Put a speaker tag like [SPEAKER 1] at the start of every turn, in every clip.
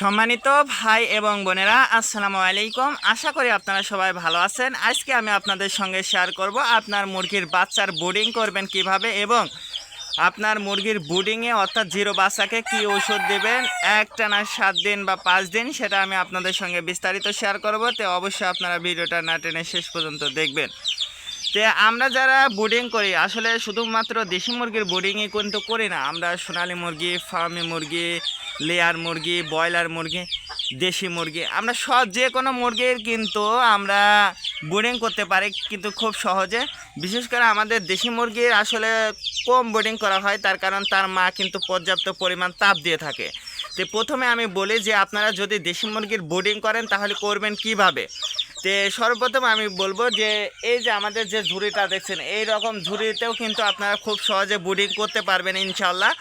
[SPEAKER 1] সম্মানিত ভাই এবং বোনেরা, আসসালামু আলাইকুম। আশা করি আপনারা সবাই ভালো আছেন। আজকে আমি আপনাদের সঙ্গে শেয়ার করব আপনার মুরগির বাচ্চার বোর্ডিং করবেন কীভাবে এবং আপনার মুরগির বোর্ডিংয়ে অর্থাৎ জিরো বাচ্চাকে কি ওষুধ দেবেন, একটানা সাত দিন বা পাঁচ দিন, সেটা আমি আপনাদের সঙ্গে বিস্তারিত শেয়ার করব। তো অবশ্যই আপনারা ভিডিওটা না টেনে শেষ পর্যন্ত দেখবেন। তে আমরা যারা বোর্ডিং করি, আসলে শুধুমাত্র দেশি মুরগির বোর্ডিংই কিন্তু করি না। আমরা সোনালি মুরগি, ফার্মি মুরগি লেয়ার মুরগি, ব্রয়লার মুরগি, দেশি মুরগি, আমরা সব যে কোনো মুরগির কিন্তু আমরা বুডিং করতে পারি কিন্তু খুব সহজে। বিশেষ করে আমাদের দেশি মুরগির আসলে কম বোর্ডিং করা হয়, তার কারণ তার মা কিন্তু পর্যাপ্ত পরিমাণ তাপ দিয়ে থাকে। তো প্রথমে আমি বলি যে আপনারা যদি দেশি মুরগির বোর্ডিং করেন তাহলে করবেন কীভাবে? তে সর্বপ্রথম আমি বলব যে এই যে আমাদের যে ঝুড়িটা দেখছেন এই রকম ঝুড়িতেও কিন্তু আপনারা খুব সহজে বুডিং করতে পারবেন ইনশাল্লাহ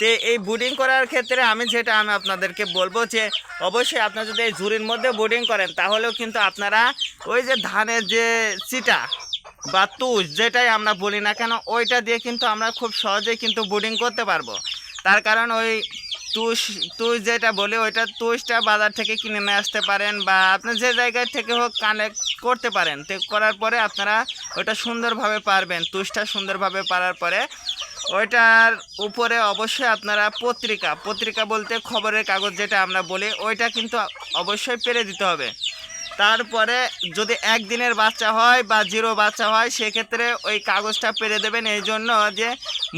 [SPEAKER 1] তো এই বুডিং করার ক্ষেত্রে আমি যেটা আমি আপনাদেরকে বলব যে, অবশ্যই আপনারা যদি এই ঝুড়ির মধ্যে বুডিং করেন, তাহলেও কিন্তু আপনারা ওই যে ধানের যে চিটা বা তুষ যেটাই আমরা বলি না কেন, ওইটা দিয়ে কিন্তু আমরা খুব সহজেই কিন্তু বুডিং করতে পারব। তার কারণ ওই তুষ তুষ যেটা বলি, ওইটা তুষটা বাজার থেকে কিনে নিয়ে আসতে পারেন বা আপনি যে জায়গায় থেকে হোক কানেক্ট করতে পারেন। তো করার পরে আপনারা ওটা সুন্দরভাবে পারবেন, তুষটা সুন্দরভাবে পারার পরে ওইটার উপরে অবশ্যই আপনারা পত্রিকা পত্রিকা বলতে খবরের কাগজ যেটা আমরা বলি, ওইটা কিন্তু অবশ্যই পেরে দিতে হবে। তারপরে যদি একদিনের বাচ্চা হয় বা জিরো বাচ্চা হয়, সেক্ষেত্রে ওই কাগজটা পেরে দেবেন। এই জন্য যে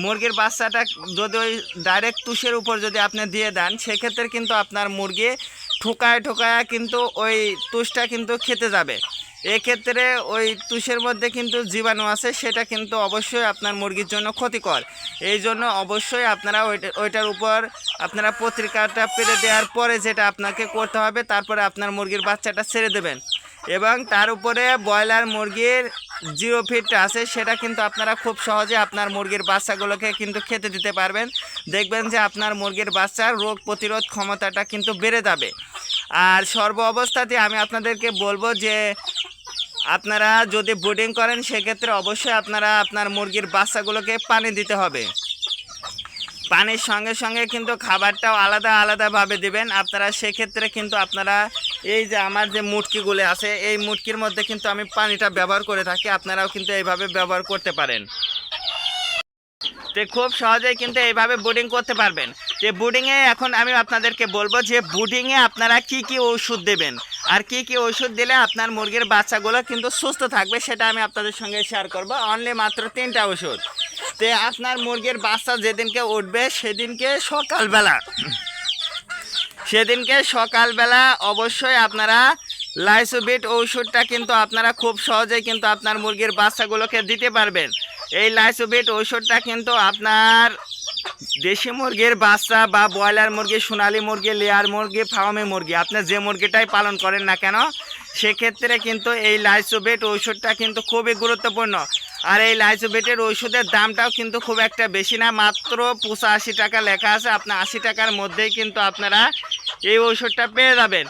[SPEAKER 1] মুরগির বাচ্চাটা যদি ওই ডাইরেক্ট তুষের উপর যদি আপনি দিয়ে দেন, সেক্ষেত্রে কিন্তু আপনার মুরগি ঠোকায় ঠোকায় কিন্তু ওই তুষটা কিন্তু খেতে যাবে। এক্ষেত্রে ওই তুষের মধ্যে কিন্তু জীবাণু আছে, সেটা কিন্তু অবশ্যই আপনার মুরগির জন্য ক্ষতিকর। এই জন্য অবশ্যই আপনারা ওইটা, ওইটার উপর আপনারা পত্রিকাটা পেরে দেওয়ার পরে যেটা আপনাকে করতে হবে, তারপরে আপনার মুরগির বাচ্চাটা ছেড়ে দেবেন। এবং তার উপরে ব্রয়লার মুরগির জিরো ফিট আছে, সেটা কিন্তু আপনারা খুব সহজে আপনার মুরগির বাচ্চাগুলোকে কিন্তু খেতে দিতে পারবেন। দেখবেন যে আপনার মুরগির বাচ্চার রোগ প্রতিরোধ ক্ষমতাটা কিন্তু বেড়ে যাবে। আর সর্ব অবস্থাতে আমি আপনাদেরকে বলব যে আপনারা যদি বোর্ডিং করেন, সেক্ষেত্রে অবশ্যই আপনারা আপনার মুরগির বাচ্চাগুলোকে পানি দিতে হবে। পানির সঙ্গে সঙ্গে কিন্তু খাবারটাও আলাদা আলাদাভাবে দিবেন। আপনারা সেক্ষেত্রে কিন্তু আপনারা এই যে আমার যে মুটকিগুলো আছে, এই মুটকির মধ্যে কিন্তু আমি পানিটা ব্যবহার করে থাকি। আপনারাও কিন্তু এইভাবে ব্যবহার করতে পারেন। তো খুব সহজেই কিন্তু এইভাবে বোর্ডিং করতে পারবেন। যে বোর্ডিংয়ে এখন আমি আপনাদেরকে বলব যে বোর্ডিংয়ে আপনারা কি কি ওষুধ দেবেন? আর কি কি ওষুধ দিলে আপনার মুরগির বাচ্চাগুলো কিন্তু সুস্থ থাকবে, সেটা আমি আপনাদের সঙ্গে শেয়ার করব। অনলি মাত্র তিনটা ওষুধ। তো আপনার মুরগির বাচ্চা যেদিনকে উঠবে, সেদিনকে সকালবেলা সেদিনকে সকালবেলা অবশ্যই আপনারা লাইসোবিট ঔষধটা কিন্তু আপনারা খুব সহজেই কিন্তু আপনার মুরগির বাচ্চাগুলোকে দিতে পারবেন। এই লাইসোবিট ঔষধটা কিন্তু আপনার দেশি মুরগির বাচ্চা বা ব্রয়লার মুরগি, সোনালি মুরগি, লেয়ার মুরগি, ফার্মে মুরগি, আপনি যে মুরগিটাই পালন করেন না কেন, সেক্ষেত্রে কিন্তু এই লাইসোবেট ঔষধটা কিন্তু খুবই গুরুত্বপূর্ণ। আর এই লাইসোবেটের ওষুধের দামটাও কিন্তু খুব একটা বেশি না, মাত্র পঁচাশি টাকা লেখা আছে আপনার আশি টাকার মধ্যেই কিন্তু আপনারা এই ওষুধটা পেয়ে যাবেন।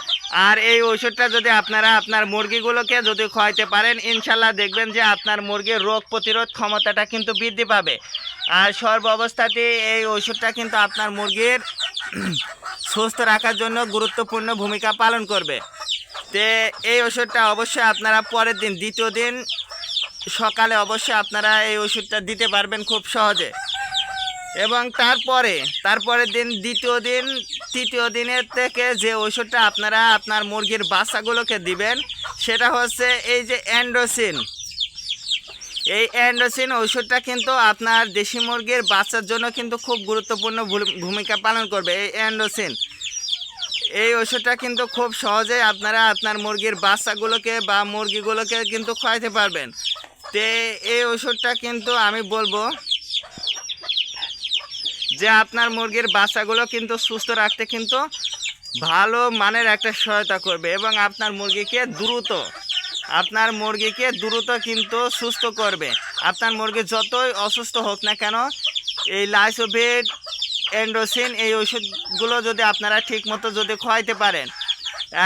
[SPEAKER 1] আর এই ওষুধটা যদি আপনারা আপনার মুরগিগুলোকে যদি খাওয়াইতে পারেন, ইনশাল্লাহ দেখবেন যে আপনার মুরগির রোগ প্রতিরোধ ক্ষমতাটা কিন্তু বৃদ্ধি পাবে। আর সর্ব অবস্থাতে এই ওষুধটা কিন্তু আপনার মুরগির সুস্থ রাখার জন্য গুরুত্বপূর্ণ ভূমিকা পালন করবে। তে এই ওষুধটা অবশ্যই আপনারা পরের দিন, দ্বিতীয় দিন সকালে অবশ্যই আপনারা এই ওষুধটা দিতে পারবেন খুব সহজে। এবং তারপরে, তারপরের দিন, দ্বিতীয় দিন, তৃতীয় দিনের থেকে যে ওষুধটা আপনারা আপনার মুরগির বাচ্চাগুলোকে দিবেন, সেটা হচ্ছে এই যে অ্যান্ড্রোসিন। এই অ্যান্ডোসিন ওষুধটা কিন্তু আপনার দেশি মুরগির বাচ্চার জন্য কিন্তু খুব গুরুত্বপূর্ণ ভূমিকা পালন করবে এই অ্যান্ডোসিন এই ওষুধটা কিন্তু খুব সহজেই আপনারা আপনার মুরগির বাচ্চাগুলোকে বা মুরগিগুলোকে কিন্তু খাওয়াইতে পারবেন। তে এই ওষুধটা কিন্তু আমি বলব যে আপনার মুরগির বাচ্চাগুলো কিন্তু সুস্থ রাখতে কিন্তু ভালো মানের একটা সহায়তা করবে এবং আপনার মুরগিকে দ্রুত আপনার মুরগিকে দ্রুত কিন্তু সুস্থ করবে। আপনার মুরগি যতই অসুস্থ হোক না কেন, এই লাইসোভিড এন্ডোসিন, এই ওষুধগুলো যদি আপনারা ঠিক মতো যদি খাওয়াইতে পারেন,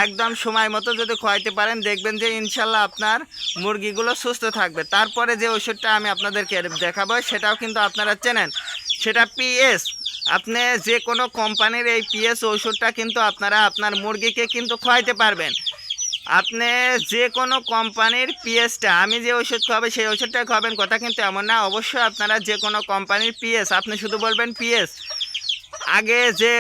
[SPEAKER 1] একদম সময় মতো যদি খাওয়াইতে পারেন, দেখবেন যে ইনশাল্লাহ আপনার মুরগিগুলো সুস্থ থাকবে। তারপরে যে ওষুধটা আমি আপনাদেরকে দেখাবো, সেটাও কিন্তু আপনারা চেনেন। সেটা পিএস। আপনি যে কোনো কোম্পানির এই পিএস ওষুধটা কিন্তু আপনারা আপনার মুরগিকে কিন্তু খাওয়াইতে পারবেন। আপনি যে কোনো কোম্পানির পিএসটা আমি যে ওষুধ খাওয়াবে সেই ওষুধটা খাওয়াবেন। কথা কিন্তু এমন না, অবশ্যই আপনারা যে কোনো কোম্পানির পিএস আপনি শুধু বলবেন পিএস আগে যে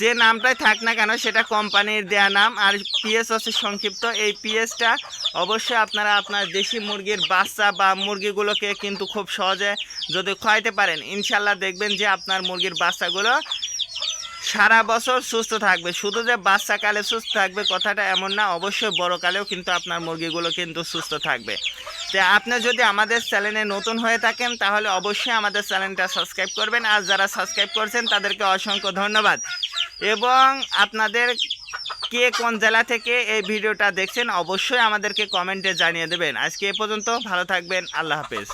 [SPEAKER 1] যে নামটাই থাক না কেন, সেটা কোম্পানির দেয়া নাম, আর পিএস হচ্ছে সংক্ষিপ্ত। এই পিএসটা অবশ্যই আপনারা আপনার দেশি মুরগির বাচ্চা বা মুরগিগুলোকে কিন্তু খুব সহজে যদি খাওয়াইতে পারেন, ইনশাল্লাহ দেখবেন যে আপনার মুরগির বাচ্চাগুলো সারা বছর সুস্থ থাকবে। শুধু যে বাচ্চাকালে সুস্থ থাকবে কথাটা এমন না, অবশ্যই বড়কালেও কিন্তু আপনার মুরগিগুলো কিন্তু সুস্থ থাকবে। তো আপনি যদি আমাদের চ্যানেলে নতুন হয়ে থাকেন, তাহলে অবশ্যই আমাদের চ্যানেলটা সাবস্ক্রাইব করবেন। আর যারা সাবস্ক্রাইব করছেন, তাদেরকে অসংখ্য ধন্যবাদ। এবং আপনাদের কে কোন জেলা থেকে এই ভিডিওটা দেখছেন, অবশ্যই আমাদেরকে কমেন্টে জানিয়ে দেবেন। আজকে এ পর্যন্ত, ভালো থাকবেন, আল্লাহ হাফেজ।